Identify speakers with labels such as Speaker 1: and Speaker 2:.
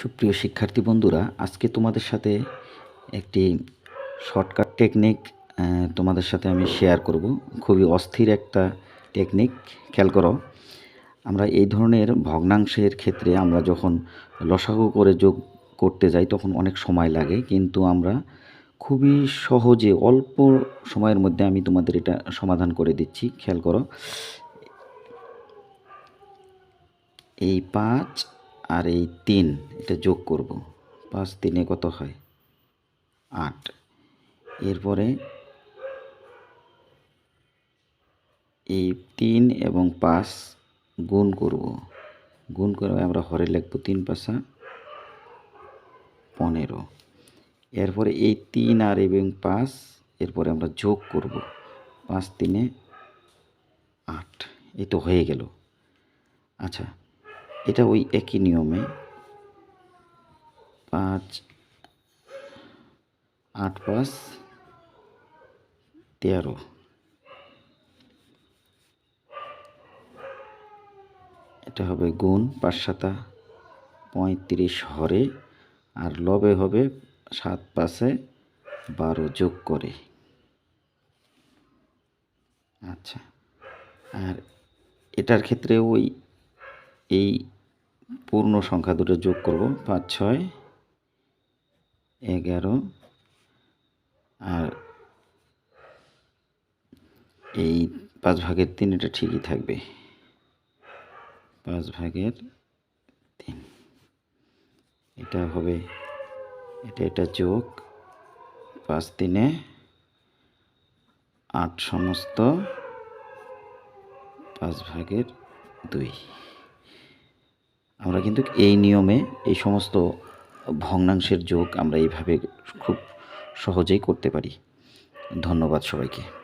Speaker 1: সুপ্রিয় শিক্ষার্থী বন্ধুরা, আজকে তোমাদের সাথে একটি শর্টকাট টেকনিক তোমাদের সাথে আমি শেয়ার করব। খুবই অস্থির একটা টেকনিক খেয়াল করো। আমরা এই ধরনের ভগ্নাংশের ক্ষেত্রে আমরা যখন লসাগু করে যোগ করতে যাই, তখন অনেক সময় লাগে। কিন্তু আমরা খুবই সহজে অল্প সময়ের মধ্যে আমি তোমাদের এটা সমাধান করে দিচ্ছি, খেয়াল করো। এই পাঁচ আর এই তিন, এটা যোগ করব। পাঁচ তিনে কত হয়? আট। এরপরে এই তিন এবং পাঁচ গুণ করব। গুণ করে আমরা হরে লিখব তিন পাঁচা পনেরো। এরপরে এই তিন আর এবং পাঁচ, এরপরে আমরা যোগ করব। পাঁচ তিনে আট। এই তো হয়ে গেল। আচ্ছা এটা ওই একই নিয়মে পাঁচ, আট, পাঁচ, তেরো। এটা হবে গুণ পাঁচ সাতা পঁয়ত্রিশ হরে, আর লবে হবে সাত পাশে বারো যোগ করে। আচ্ছা আর এটার ক্ষেত্রে ওই এই পূর্ণ সংখ্যা দুটো যোগ করব, পাঁচ, ছয়, এগারো, আর এই পাঁচ ভাগের তিন, এটা ঠিকই থাকবে। পাঁচ ভাগের তিন, এটা হবে, এটা এটা যোগ পাঁচ তিনে আট সমস্ত পাঁচ ভাগের দুই। আমরা কিন্তু এই নিয়মে এই সমস্ত ভগ্নাংশের যোগ আমরা এইভাবে খুব সহজেই করতে পারি। ধন্যবাদ সবাইকে।